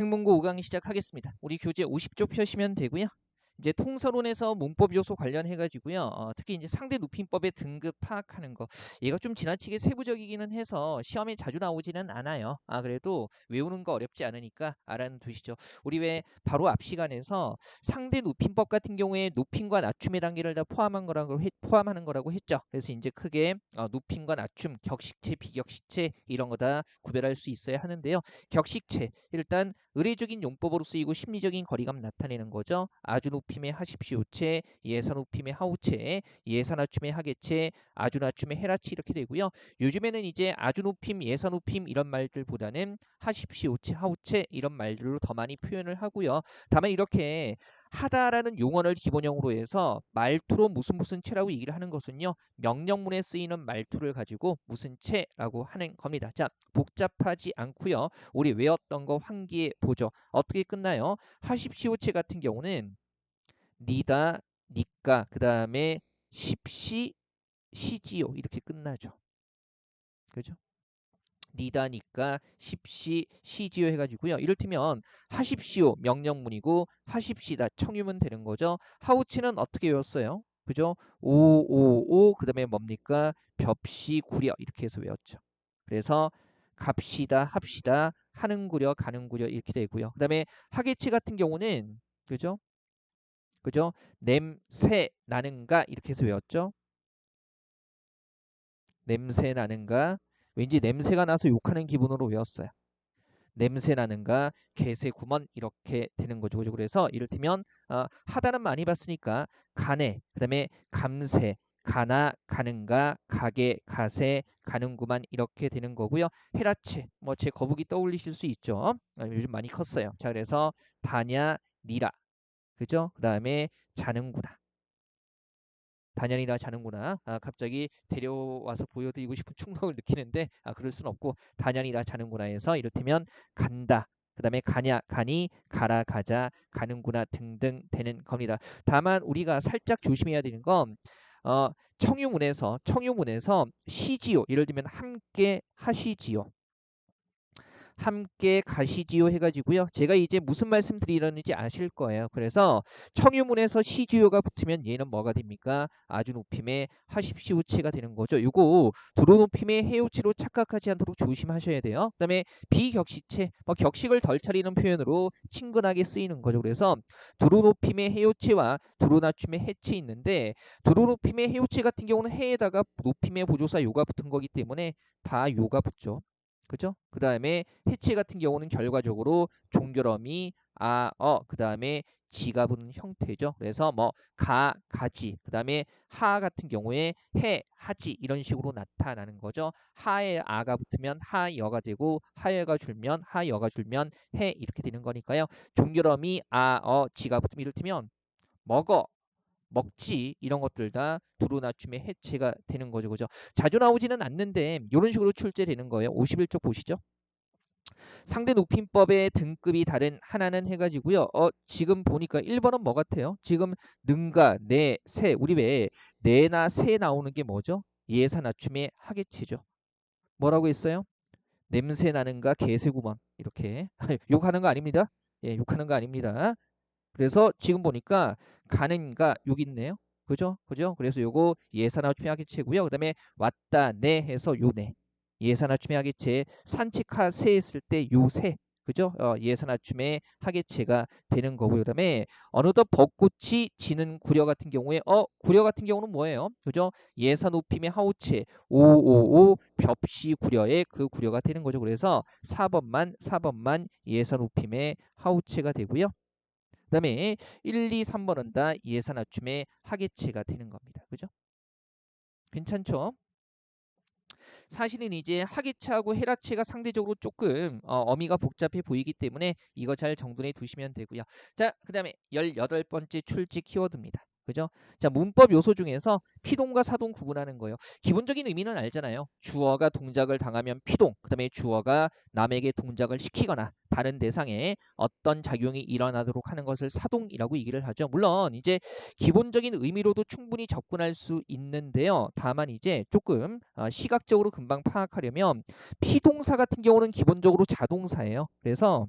행문고 5강의 시작하겠습니다. 우리 교재 50조 펴시면 되고요. 이제 통서론에서 문법 요소 관련해 가지고요. 어, 특히 이제 상대 높임법의 등급 파악하는 거. 얘가 좀 지나치게 세부적이기는 해서 시험에 자주 나오지는 않아요. 아 그래도 외우는 거 어렵지 않으니까 알아두시죠. 우리 왜 바로 앞 시간에서 상대 높임법 같은 경우에 높임과 낮춤의 단계를 다 포함한 거라고 했, 포함하는 거라고 했죠. 그래서 이제 크게 어, 높임과 낮춤, 격식체, 비격식체 이런 거 다 구별할 수 있어야 하는데요. 격식체 일단 의례적인 용법으로 쓰이고 심리적인 거리감 나타내는 거죠. 아주 높 임의 하십시오체, 예산 높임의 하우체, 예산 낮춤의 하계체, 아주 낮춤의 헤라치 이렇게 되고요. 요즘에는 이제 아주 높임, 예산 높임 이런 말들보다는 하십시오체, 하우체 이런 말들로 더 많이 표현을 하고요. 다만 이렇게 하다라는 용어를 기본형으로 해서 말투로 무슨 무슨 체라고 얘기를 하는 것은요. 명령문에 쓰이는 말투를 가지고 무슨 체라고 하는 겁니다. 자, 복잡하지 않고요. 우리 외웠던 거 환기해 보죠. 어떻게 끝나요? 하십시오체 같은 경우는 니다, 니까, 그 다음에 십시, 시지요 이렇게 끝나죠. 그죠? 니다니까 십시 시지요 해가지고요. 이를테면 하십시오 명령문이고 하십시다 청유문 되는 거죠. 하우치는 어떻게 외웠어요? 그죠? 오오오 그 다음에 뭡니까? 벽시 구려 이렇게 해서 외웠죠. 그래서 갑시다 합시다 하는 구려 가는 구려 이렇게 되고요. 그 다음에 하계치 같은 경우는 그죠? 그죠? 냄새 나는가 이렇게 해서 외웠죠. 냄새 나는가 왠지 냄새가 나서 욕하는 기분으로 외웠어요. 냄새 나는가 개새 구먼 이렇게 되는 거죠. 그죠? 그래서 이를테면 어, 하다는 많이 봤으니까 가네 그다음에 감새 가나 가는가 가게 가세 가는구만 이렇게 되는 거고요. 헤라체 뭐제 거북이 떠올리실 수 있죠. 어, 요즘 많이 컸어요. 자 그래서 다냐 니라 그죠? 그 다음에 자는구나 단연이나 자는구나. 아, 갑자기 데려와서 보여드리고 싶은 충동을 느끼는데 아, 그럴 순 없고 단연이나 자는구나 해서 이를테면 간다. 그 다음에 가냐, 가니, 가라, 가자, 가는구나 등등 되는 겁니다. 다만 우리가 살짝 조심해야 되는 건 어, 청유문에서 청유문에서 시지요 예를 들면 함께 하시지요 함께 가시지요 해가지고요. 제가 이제 무슨 말씀 드리려는지 아실 거예요. 그래서 청유문에서 시지요가 붙으면 얘는 뭐가 됩니까? 아주 높임의 하십시오체가 되는 거죠. 요거 도로 높임의 해오체로 착각하지 않도록 조심하셔야 돼요. 그 다음에 비격식체, 뭐 격식을 덜 차리는 표현으로 친근하게 쓰이는 거죠. 그래서 도로 높임의 해오체와 도로 낮춤의 해체 있는데 도로 높임의 해오체 같은 경우는 해에다가 높임의 보조사 요가 붙은 거기 때문에 다 요가 붙죠. 그죠? 그 다음에 해체 같은 경우는 결과적으로 종결어미 아, 어, 그 다음에 지가 붙는 형태죠. 그래서 뭐 가, 가지, 그 다음에 하 같은 경우에 해, 하지 이런 식으로 나타나는 거죠. 하에 아가 붙으면 하여가 되고 하여가 줄면 하여가 줄면 해 이렇게 되는 거니까요. 종결어미 아, 어, 지가 붙으면 이를테면 먹어, 먹지 이런 것들 다 두루 낮춤의 해체가 되는 거죠. 그죠? 자주 나오지는 않는데 이런 식으로 출제되는 거예요. 51쪽 보시죠. 상대 높임법의 등급이 다른 하나는 해가지고요. 어 지금 보니까 1번은 뭐 같아요? 지금 능가, 내, 새 우리 왜 내나 새 나오는 게 뭐죠? 예사 낮춤의 하계체죠. 뭐라고 했어요? 냄새 나는가 개새구먼 이렇게 욕하는 거 아닙니다. 예, 욕하는 거 아닙니다. 그래서 지금 보니까 가는가 여기 있네요. 그죠? 그죠? 그래서 요거 예산화 추미하기체고요. 그 다음에 왔다 내 해서 요네 예산화 추미하기체 산책하 세 했을 때 요새 그죠? 어, 예산화춤의 하계체가 되는 거고요. 그다음에 어느덧 벚꽃이 지는 구려 같은 경우에 어 구려 같은 경우는 뭐예요? 그죠? 예산 높임의 하우체 555 벽시 구려의 그 구려가 되는 거죠. 그래서 4번만 4번만 예산 높임의 하우체가 되고요. 그 다음에 1, 2, 3번은 다 예산 낮춤의 하계체가 되는 겁니다. 그죠? 괜찮죠? 사실은 이제 하계체하고 헤라체가 상대적으로 조금 어, 미가 복잡해 보이기 때문에 이거 잘 정돈해 두시면 되고요. 자, 그 다음에 18번째 출제 키워드입니다. 그죠? 자, 문법 요소 중에서 피동과 사동 구분하는 거예요. 기본적인 의미는 알잖아요. 주어가 동작을 당하면 피동, 그 다음에 주어가 남에게 동작을 시키거나 다른 대상에 어떤 작용이 일어나도록 하는 것을 사동이라고 얘기를 하죠. 물론 이제 기본적인 의미로도 충분히 접근할 수 있는데요. 다만 이제 조금 어, 시각적으로 금방 파악하려면 피동사 같은 경우는 기본적으로 자동사예요. 그래서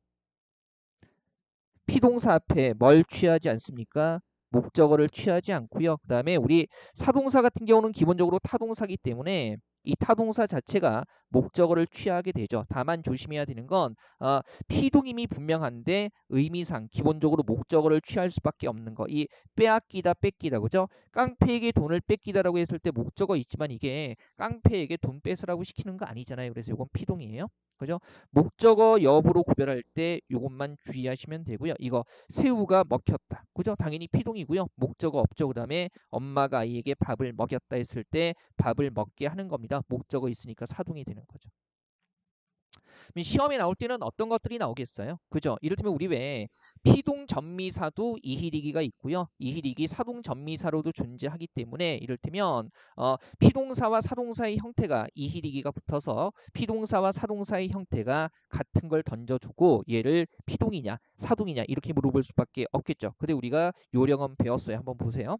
피동사 앞에 뭘 취하지 않습니까? 목적어를 취하지 않고요. 그 다음에 우리 사동사 같은 경우는 기본적으로 타동사기 때문에 이 타동사 자체가 목적어를 취하게 되죠. 다만 조심해야 되는 건 어, 피동임이 분명한데 의미상 기본적으로 목적어를 취할 수밖에 없는 거. 이 빼앗기다 뺏기다 그죠? 깡패에게 돈을 뺏기다라고 했을 때 목적어 있지만 이게 깡패에게 돈 뺏으라고 시키는 거 아니잖아요. 그래서 이건 피동이에요. 그죠? 목적어 여부로 구별할 때 이것만 주의하시면 되고요. 이거 새우가 먹혔다. 그죠? 당연히 피동이고요. 목적어 없죠. 그다음에 엄마가 아이에게 밥을 먹였다 했을 때 밥을 먹게 하는 겁니다. 목적어 있으니까 사동이 되는 거죠. 시험에 나올 때는 어떤 것들이 나오겠어요? 그죠? 이를테면 우리 왜 피동 전미사도 이희리기가 있고요. 이희리기 사동 전미사로도 존재하기 때문에 이를테면 어, 피동사와 사동사의 형태가 이희리기가 붙어서 피동사와 사동사의 형태가 같은 걸 던져주고 얘를 피동이냐 사동이냐 이렇게 물어볼 수밖에 없겠죠. 근데 우리가 요령은 배웠어요. 한번 보세요.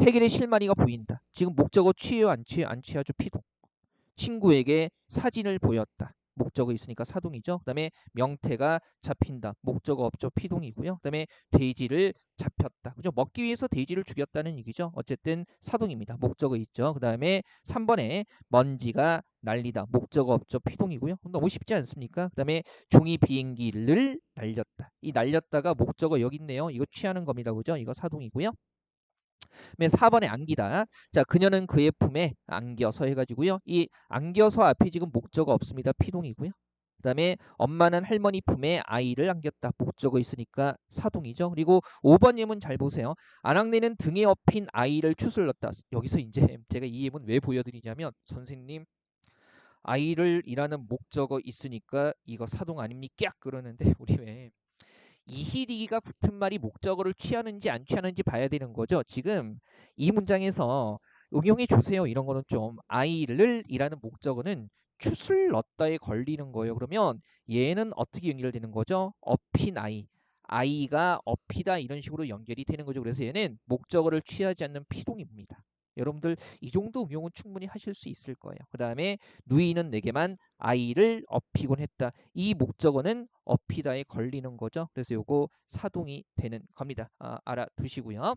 해결의 실마리가 보인다. 지금 목적어 취해요 안 취해요? 안 취하죠. 피동. 친구에게 사진을 보였다. 목적어 있으니까 사동이죠. 그다음에 명태가 잡힌다. 목적어 없죠. 피동이고요. 그다음에 돼지를 잡혔다. 그죠? 먹기 위해서 돼지를 죽였다는 얘기죠. 어쨌든 사동입니다. 목적어 있죠. 그다음에 3번에 먼지가 날리다. 목적어 없죠. 피동이고요. 너무 쉽지 않습니까? 그다음에 종이 비행기를 날렸다. 이 날렸다가 목적어 여기 있네요. 이거 취하는 겁니다. 그죠? 이거 사동이고요. 맨 4번에 안기다. 자, 그녀는 그의 품에 안겨서 해가지고요. 이 안겨서 앞에 지금 목적어 없습니다. 피동이고요. 그 다음에 엄마는 할머니 품에 아이를 안겼다. 목적어 있으니까 사동이죠. 그리고 5번 예문 잘 보세요. 안학내는 등에 업힌 아이를 추슬렀다. 여기서 이제 제가 이 예문 왜 보여드리냐면 선생님 아이를 이라는 목적어 있으니까 이거 사동 아닙니까? 그러는데 우리 왜 이히리기가 붙은 말이 목적어를 취하는지 안 취하는지 봐야 되는 거죠. 지금 이 문장에서 응용해 주세요. 이런 거는 좀 아이를 이라는 목적어는 추술 넣다에 걸리는 거예요. 그러면 얘는 어떻게 연결되는 거죠? 업힌 아이. 아이가 업히다 이런 식으로 연결이 되는 거죠. 그래서 얘는 목적어를 취하지 않는 피동입니다. 여러분들 이 정도 응용은 충분히 하실 수 있을 거예요. 그 다음에 누이는 내게만 아이를 업히곤 했다. 이 목적어는 업히다에 걸리는 거죠. 그래서 요거 사동이 되는 겁니다. 아, 알아두시고요.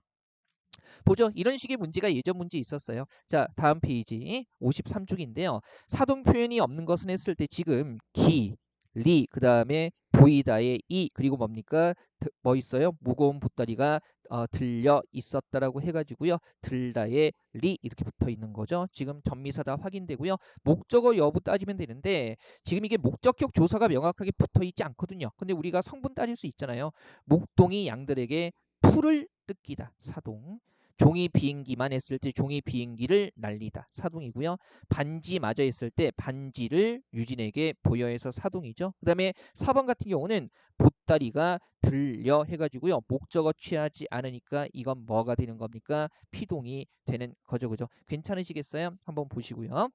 보죠. 이런 식의 문제가 예전 문제 있었어요. 자, 다음 페이지 53쪽인데요. 사동 표현이 없는 것은 했을 때 지금 기, 리, 그 다음에 보이다의 이, 그리고 뭡니까? 뭐 있어요? 무거운 보따리가 어, 들려 있었다라고 해가지고요. 들다의 리 이렇게 붙어 있는 거죠. 지금 전미사다 확인되고요. 목적어 여부 따지면 되는데 지금 이게 목적격 조사가 명확하게 붙어 있지 않거든요. 근데 우리가 성분 따질 수 있잖아요. 목동이 양들에게 풀을 뜯기다. 사동. 종이 비행기만 했을 때 종이 비행기를 날리다 사동이고요. 반지 맞아 했을 때 반지를 유진에게 보여해서 사동이죠. 그 다음에 4번 같은 경우는 보따리가 들려 해가지고요. 목적어 취하지 않으니까 이건 뭐가 되는 겁니까? 피동이 되는 거죠. 그죠? 괜찮으시겠어요? 한번 보시고요.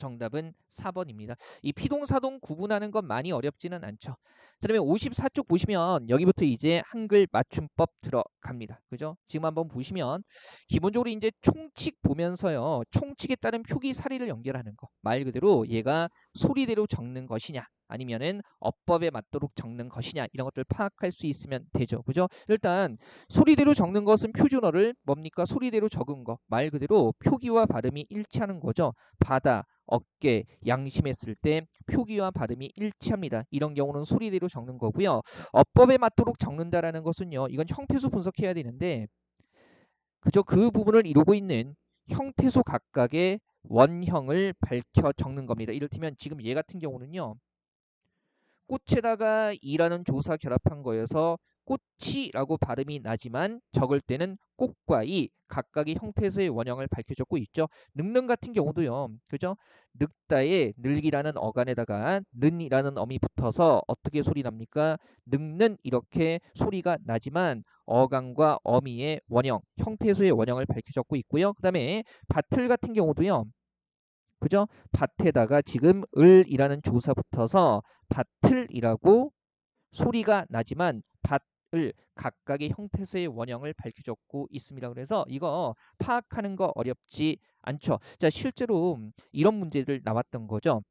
정답은 4번입니다. 이 피동사동 구분하는 건 많이 어렵지는 않죠. 자, 그러면 54쪽 보시면 여기부터 이제 한글 맞춤법 들어갑니다. 그죠? 지금 한번 보시면 기본적으로 이제 총칙 보면서요. 총칙에 따른 표기 사리를 연결하는 거. 말 그대로 얘가 소리대로 적는 것이냐 아니면은 어법에 맞도록 적는 것이냐 이런 것들 파악할 수 있으면 되죠. 그죠? 일단 소리대로 적는 것은 표준어를 뭡니까? 소리대로 적은 거. 말 그대로 표기와 발음이 일치하는 거죠. 바다, 어깨, 양심했을 때 표기와 발음이 일치합니다. 이런 경우는 소리대로 적는 거고요. 어법에 맞도록 적는다라는 것은요. 이건 형태수 분석해야 되는데 그죠? 그 부분을 이루고 있는 형태수 각각의 원형을 밝혀 적는 겁니다. 이를테면 지금 얘 같은 경우는요. 꽃에다가 이라는 조사 결합한 거여서 꽃이라고 발음이 나지만 적을 때는 꽃과 이 각각의 형태에서의 원형을 밝혀줬고 있죠. 늙는 같은 경우도요. 그죠? 늙다에 늙이라는 어간에다가 는이라는 엄이 붙어서 어떻게 소리 납니까? 늙는 이렇게 소리가 나지만 어간과 어미의 원형, 형태에서의 원형을 밝혀줬고 있고요. 그 다음에 밭을 같은 경우도요. 그죠? 밭에다가 지금 을이라는 조사 붙어서 밭을이라고 소리가 나지만 밭을 각각의 형태에서의 원형을 밝혀줬고 있습니다. 그래서 이거 파악하는 거 어렵지 않죠. 자, 실제로 이런 문제들 나왔던 거죠.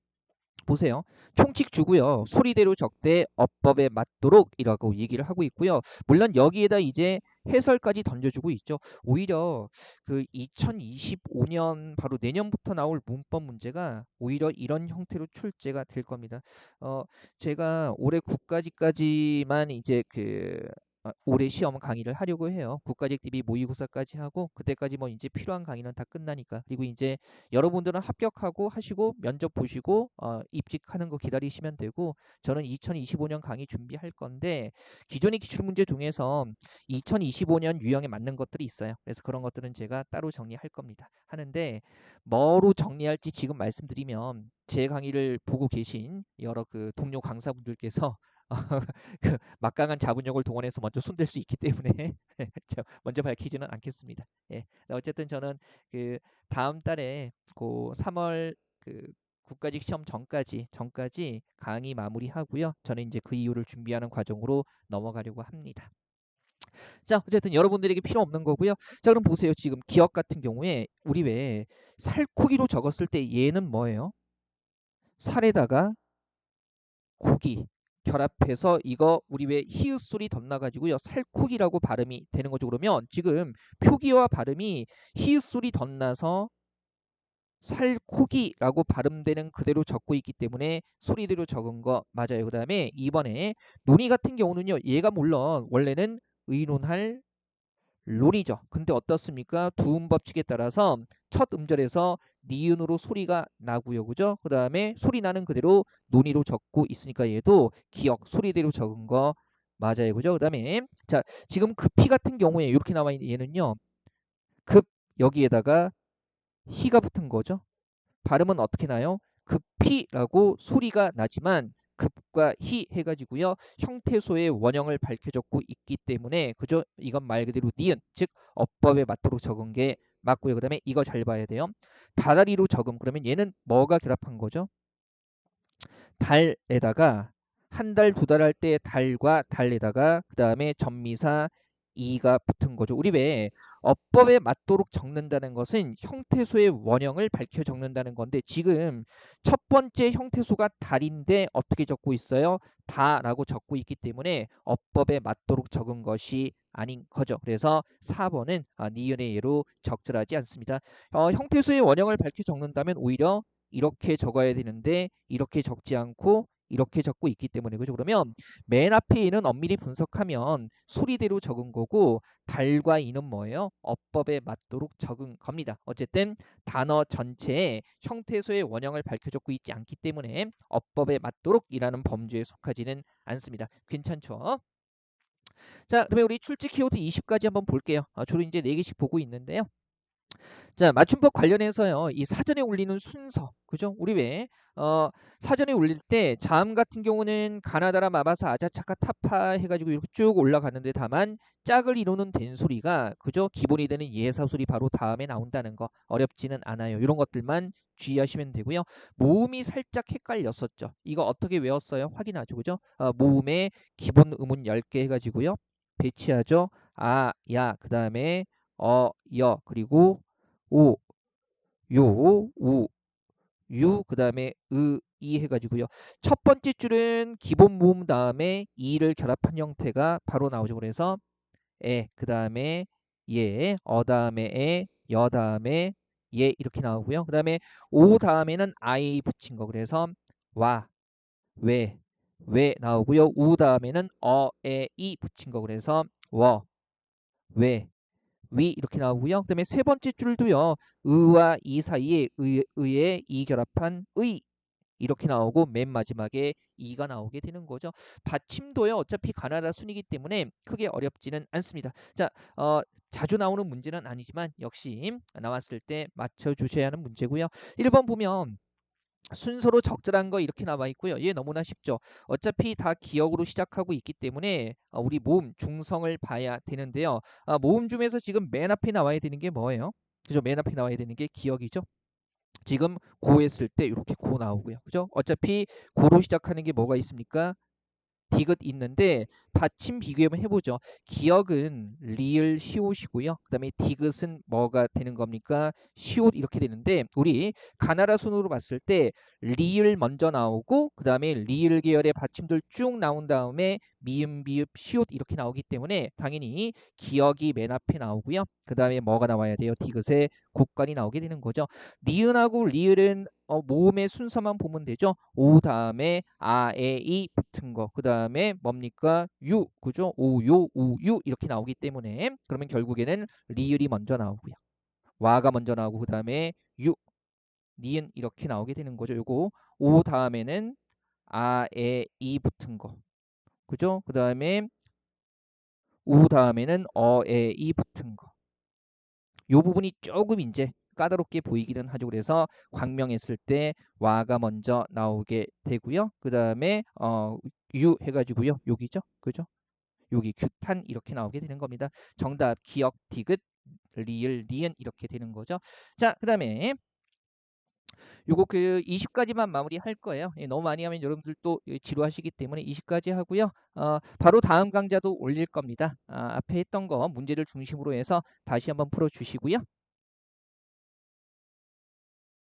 보세요. 총칙 주고요. 소리대로 적대 어법에 맞도록 이라고 얘기를 하고 있고요. 물론 여기에다 이제 해설까지 던져주고 있죠. 오히려 그 2025년 바로 내년부터 나올 문법 문제가 오히려 이런 형태로 출제가 될 겁니다. 어 제가 올해 국가직까지만 이제 그 아, 올해 시험 강의를 하려고 해요. 국가직 DB 모의고사까지 하고 그때까지 뭐 이제 필요한 강의는 다 끝나니까 그리고 이제 여러분들은 합격하고 하시고 면접 보시고 어, 입직하는 거 기다리시면 되고 저는 2025년 강의 준비할 건데 기존의 기출 문제 중에서 2025년 유형에 맞는 것들이 있어요. 그래서 그런 것들은 제가 따로 정리할 겁니다. 하는데 뭐로 정리할지 지금 말씀드리면 제 강의를 보고 계신 여러 그 동료 강사분들께서 그 막강한 자본력을 동원해서 먼저 손댈 수 있기 때문에 먼저 밝히지는 않겠습니다. 예. 어쨌든 저는 그 다음 달에 그 3월 그 국가직 시험 전까지 전까지 강의 마무리하고요. 저는 이제 그 이후를 준비하는 과정으로 넘어가려고 합니다. 자, 어쨌든 여러분들에게 필요 없는 거고요. 자, 그럼 보세요. 지금 기억 같은 경우에 우리 왜 살코기로 적었을 때 얘는 뭐예요? 살에다가 고기 결합해서 이거 우리 왜 히읗 소리 덧나가지고요. 살코기라고 발음이 되는 거죠. 그러면 지금 표기와 발음이 히읗 소리 덧나서 살코기라고 발음되는 그대로 적고 있기 때문에 소리대로 적은 거 맞아요. 그 다음에 이번에 논의 같은 경우는요. 얘가 물론 원래는 의논할 론이죠. 근데 어떻습니까? 두음 법칙에 따라서 첫 음절에서 니은으로 소리가 나고요. 그죠? 그 다음에 소리 나는 그대로 논의로 적고 있으니까 얘도 기억 소리대로 적은 거 맞아요. 그죠? 그 다음에 자 지금 급히 같은 경우에 이렇게 나와 있는 얘는요. 급 여기에다가 희가 붙은 거죠. 발음은 어떻게 나요? 급히라고 소리가 나지만 급과 희 해가지고요 형태소의 원형을 밝혀줬고 있기 때문에 그죠 이건 말 그대로 니은 즉 어법에 맞도록 적은 게 맞고요. 그 다음에 이거 잘 봐야 돼요. 다다리로 적음. 그러면 얘는 뭐가 결합한 거죠? 달에다가 한 달 두 달 할 때 달과 달에다가 그 다음에 전미사 이가 붙은 거죠. 우리 왜 어법에 맞도록 적는다는 것은 형태소의 원형을 밝혀 적는다는 건데 지금 첫 번째 형태소가 달인데 어떻게 적고 있어요? 다라고 적고 있기 때문에 어법에 맞도록 적은 것이 아닌 거죠. 그래서 4번은 아, 니은의 예로 적절하지 않습니다. 어, 형태소의 원형을 밝혀 적는다면 오히려 이렇게 적어야 되는데 이렇게 적지 않고 이렇게 적고 있기 때문에 그죠? 그러면 맨 앞에 있는 엄밀히 분석하면 소리대로 적은 거고 달과 이는 뭐예요? 어법에 맞도록 적은 겁니다. 어쨌든 단어 전체에 형태소의 원형을 밝혀줬고 있지 않기 때문에 어법에 맞도록 이라는 범주에 속하지는 않습니다. 괜찮죠? 자 그러면 우리 출제 키워드 20까지 한번 볼게요. 아, 주로 이제 4개씩 보고 있는데요 자, 맞춤법 관련해서요. 이 사전에 올리는 순서. 그죠? 우리 왜 어, 사전에 올릴 때 자음 같은 경우는 가나다라 마바사 아자차카 타파 해 가지고 이렇게 쭉 올라가는데 다만 짝을 이루는 된소리가 그죠? 기본이 되는 예사 소리 바로 다음에 나온다는 거 어렵지는 않아요. 이런 것들만 주의하시면 되고요. 모음이 살짝 헷갈렸었죠. 이거 어떻게 외웠어요? 확인하죠. 그죠? 어, 모음의 기본 음은 10개 해 가지고요. 배치하죠. 아, 야, 그다음에 어, 여, 그리고 오, 요, 우, 유, 그 다음에 으, 이 해가지고요. 첫 번째 줄은 기본 모음 다음에 이를 결합한 형태가 바로 나오죠. 그래서 에, 그 다음에 예, 어 다음에 에, 여 다음에 예 이렇게 나오고요. 그 다음에 오 다음에는 아이 붙인 거. 그래서 와, 왜, 왜 나오고요. 우 다음에는 어, 에, 이 붙인 거. 그래서 워, 왜, 위 이렇게 나오고요. 그다음에 세 번째 줄도요. 의와 이 사이에 의, 의에 이 결합한 의 이렇게 나오고 맨 마지막에 이가 나오게 되는 거죠. 받침도요. 어차피 가나다 순이기 때문에 크게 어렵지는 않습니다. 자, 어, 자주 나오는 문제는 아니지만 역시 나왔을 때 맞춰 주셔야 하는 문제고요. 1번 보면 순서로 적절한 거 이렇게 나와 있고요. 얘 너무나 쉽죠. 어차피 다 기억으로 시작하고 있기 때문에 어, 우리 모음 중성을 봐야 되는데요. 아, 모음 중에서 지금 맨 앞에 나와야 되는 게 뭐예요? 그죠? 맨 앞에 나와야 되는 게 기억이죠. 지금 고 했을 때 이렇게 고 나오고요. 그죠? 어차피 고로 시작하는 게 뭐가 있습니까? 디귿 있는데 받침 비교 한번 해보죠. 기억은 리을 시옷이고요. 그 다음에 디귿은 뭐가 되는 겁니까? 시옷 이렇게 되는데 우리 가나라 순으로 봤을 때 리을 먼저 나오고 그 다음에 리을 계열의 받침들 쭉 나온 다음에 미음, 비읍, 시옷 이렇게 나오기 때문에 당연히 기억이 맨 앞에 나오고요. 그 다음에 뭐가 나와야 돼요? 디귿의 곡간이 나오게 되는 거죠. 니은하고 리을은 어, 모음의 순서만 보면 되죠. 오 다음에 아, 에, 이 붙은 거. 그 다음에 뭡니까? 유, 그죠? 오, 요, 우, 유 이렇게 나오기 때문에 그러면 결국에는 리을이 먼저 나오고요. 와가 먼저 나오고 그 다음에 유, 니은 이렇게 나오게 되는 거죠. 요거 오 다음에는 아, 에, 이 붙은 거. 그죠? 그 다음에 우 다음에는 어, 에, 이 붙은 거. 요 부분이 조금 이제 까다롭게 보이기는 하죠. 그래서 광명했을 때 와가 먼저 나오게 되고요. 그 다음에 어, 유 해가지고요. 여기죠. 그죠? 여기 규탄 이렇게 나오게 되는 겁니다. 정답 기억 디귿 리을 니은 이렇게 되는 거죠. 자, 그 다음에 요거 그 20까지만 마무리할 거예요. 예, 너무 많이 하면 여러분들 또 지루하시기 때문에 20까지 하고요. 어, 바로 다음 강좌도 올릴 겁니다. 아, 앞에 했던 거 문제를 중심으로 해서 다시 한번 풀어주시고요.